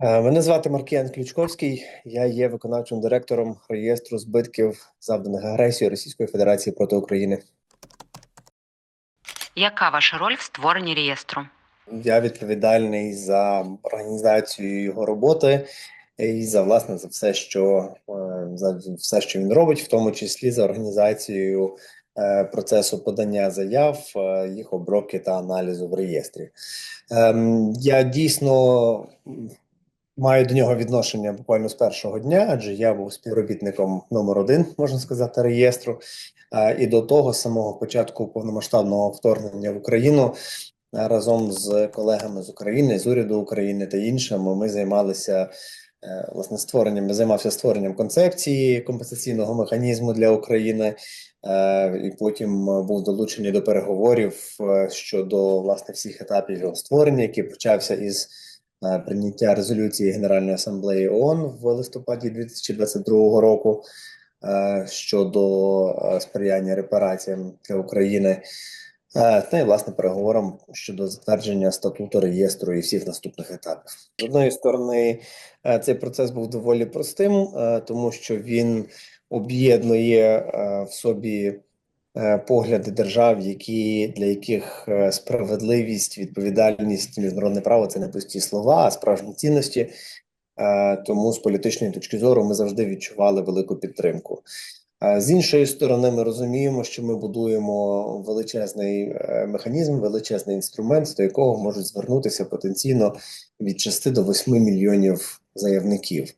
Е, Мене звати Маркіян Ключковський. Я є виконавчим директором реєстру збитків, завданих агресією Російської Федерації проти України. Яка ваша роль в створенні реєстру? Я відповідальний за організацію його роботи і за власне за все, що е, за все, що він робить, в тому числі за організацією е, процесу подання заяв, їх обробки та аналізу в реєстрі. Ем, Я дійсно маю до нього відношення буквально з першого дня, адже я був співробітником номер один, можна сказати, реєстру. І до того самого початку повномасштабного вторгнення в Україну разом з колегами з України, з уряду України та іншими, ми займалися е, власне створенням. Займався створенням концепції компенсаційного механізму для України. Е, І потім е, був долучений до переговорів щодо власне всіх етапів його створення, який почався із прийняття резолюції Генеральної асамблеї ООН в листопаді 2022 року е, щодо е, сприяння репараціям для України. Е, Та й власне переговорам щодо затвердження статуту реєстру і всіх наступних етапів. З одної сторони, цей процес був доволі простим, тому що він об'єднує в собі погляди держав, які для яких е, справедливість, відповідальність, міжнародне право це не пусті слова, а справжні цінності. Е, Тому з політичної точки зору ми завжди відчували велику підтримку. Е, З іншої сторони, ми розуміємо, що ми будуємо величезний е, механізм, величезний інструмент, до якого можуть звернутися потенційно від 6 до 8 мільйонів заявників.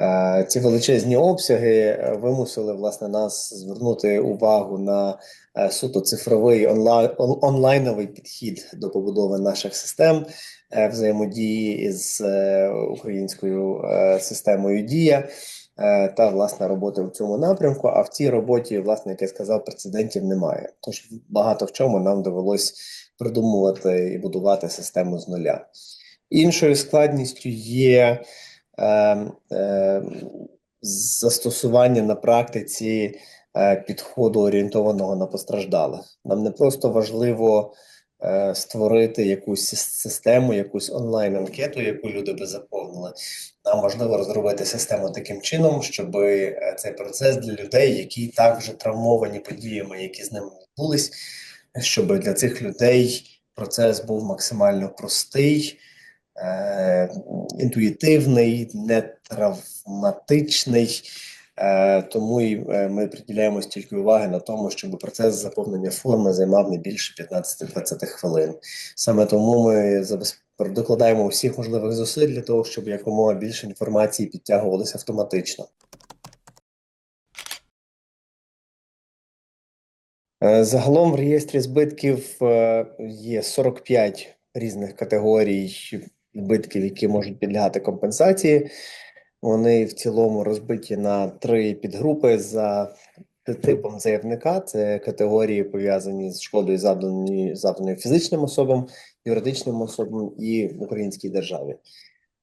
Е, Ці величезні обсяги е, вимусили власне нас звернути увагу на е, суто цифровий онлайн онлайновий підхід до побудови наших систем взаємодії із українською системою Дія та власне роботи в цьому напрямку. А в цій роботі, власне, як я сказав, прецедентів немає. Тож багато в чому нам довелось придумувати і будувати систему з нуля. Іншою складністю є застосування на практиці е, підходу орієнтованого на постраждалих. Нам не просто важливо е, створити якусь систему, якусь онлайн-анкету, яку люди би заповнили. Нам важливо розробити систему таким чином, щоб е, цей процес для людей, які так вже травмовані подіями, які з ними відбулись, щоб для цих людей процес був максимально простий, е, інтуїтивний, не травматичний. Е, тому і е, ми приділяємо стільки уваги на тому, щоб процес заповнення форми займав не більше 15-20 хвилин. Саме тому ми докладаємо усіх можливих зусиль для того, щоб якомога більше інформації підтягувалося автоматично. Загалом в реєстрі збитків є 45 різних категорій збитків, які можуть підлягати компенсації. Вони в цілому розбиті на три підгрупи за типом заявника. Це категорії пов'язані з шкодою, завдані завданою фізичним особам, юридичним особам і українській державі.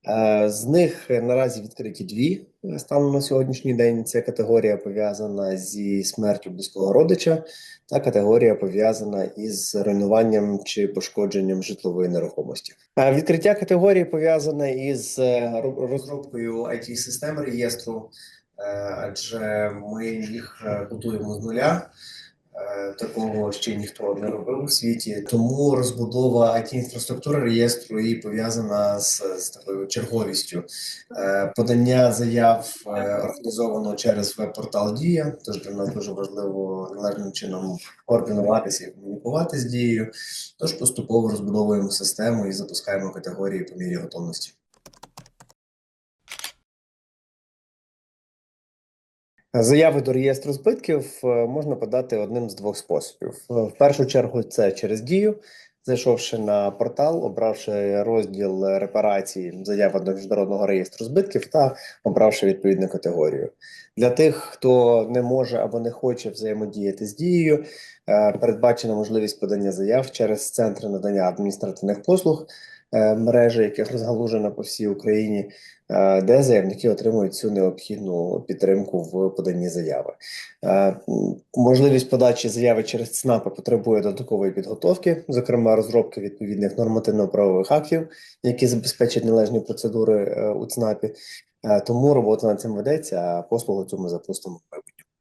Е, З них е, наразі відкриті дві е, станом на сьогоднішній день. Це категорія пов'язана зі смертю близького родича, та категорія пов'язана із руйнуванням чи пошкодженням житлової нерухомості. Відкриття категорії пов'язане із ро- розробкою it систем реєстру, адже ми їх будуємо з нуля. Е, Такого ще ніхто не робив у світі, тому розбудова it інфраструктури реєстру і пов'язана з, з такою черговістю. Е, Подання заяв е, організовано через веб-портал Дія. Тож для нас дуже важливо належним чином координуватися і комунікувати з дією. Тож поступово розбудовуємо систему і запускаємо категорії по мірі готовності. Заяви до реєстру збитків е, можна подати одним з двох способів. Е, В першу чергу це через дію, зайшовши на портал, обравши розділ репарації заява до міжнародного реєстру збитків та обравши відповідну категорію. Для тих, хто не може або не хоче взаємодіяти з дією, е, передбачена можливість подання заяв через центри надання адміністративних послуг. Е, мережа, яка розгалужена по всій Україні, е, де заявники отримують цю необхідну підтримку в поданні заяви. Е, Можливість подачі заяви через ЦНАПи потребує додаткової підготовки, зокрема розробки відповідних нормативно-правових актів, які забезпечать належні процедури у ЦНАПі. Тому робота над цим ведеться, а послугу цю запустимо в майбутньому.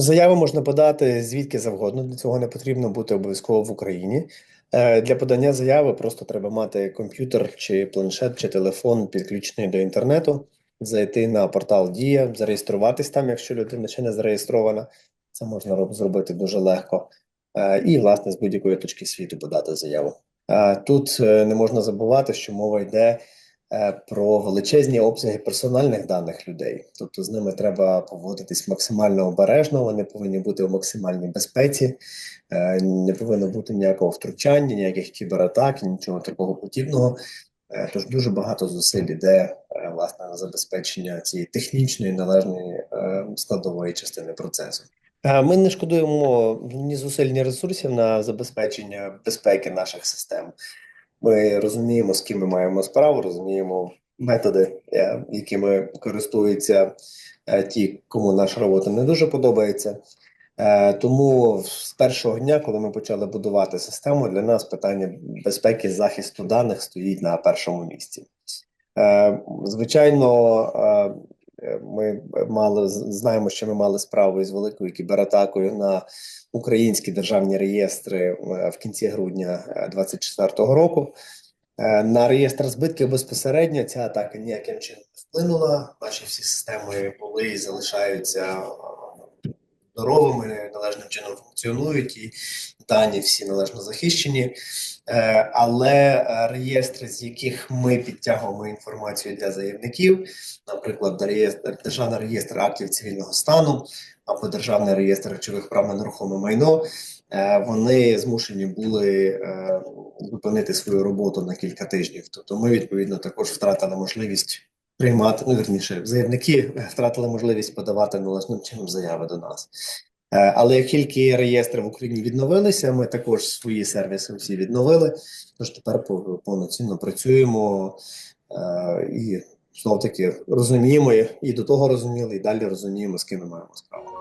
Заяву можна подати звідки завгодно. Для цього не потрібно бути обов'язково в Україні. Е, Для подання заяви просто треба мати комп'ютер чи планшет чи телефон підключений до інтернету, зайти на портал Дія, зареєструватись там, якщо людина ще не зареєстрована. Це можна зробити дуже легко. Е, І, власне, з будь-якої точки світу подати заяву. Е, Тут не можна забувати, що мова йде про величезні обсяги персональних даних людей. Тобто з ними треба поводитись максимально обережно, вони повинні бути у максимальній безпеці, е, не повинно бути ніякого втручання, ніяких кібератак, нічого такого подібного. Е, Тож дуже багато зусиль іде е, власне на забезпечення цієї технічної належної е, складової частини процесу. Е, Ми не шкодуємо ні зусиль, ні ресурсів на забезпечення безпеки наших систем. Ми розуміємо, з ким ми маємо справу, розуміємо методи, е, якими користуються е, ті, кому наша робота не дуже подобається. Е, Тому з першого дня, коли ми почали будувати систему, для нас питання безпеки захисту даних стоїть на першому місці. Звичайно, ми мали знаємо, що ми мали справу із великою кібератакою на українські державні реєстри е, в кінці грудня 2024 року. Е, На реєстр збитків безпосередньо ця атака ніяким чином не вплинула. Наші всі системи були і залишаються е, здоровими, належним чином функціонують, і дані всі належно захищені. Е, Але е, реєстри, з яких ми підтягуємо інформацію для заявників, наприклад, реєстр, державний реєстр актів цивільного стану або державний реєстр речових прав на нерухоме майно, е, вони змушені були зупинити свою роботу на кілька тижнів. Тобто, ми відповідно також втратили можливість приймати, ну верніше, заявники втратили можливість подавати належним чином заяви до нас. Е, Але як тільки реєстри в Україні відновилися, ми також свої сервіси всі відновили. Тож тепер повноцінно працюємо е, і знов таки розуміємо і до того розуміли, і далі розуміємо, з ким ми маємо справу.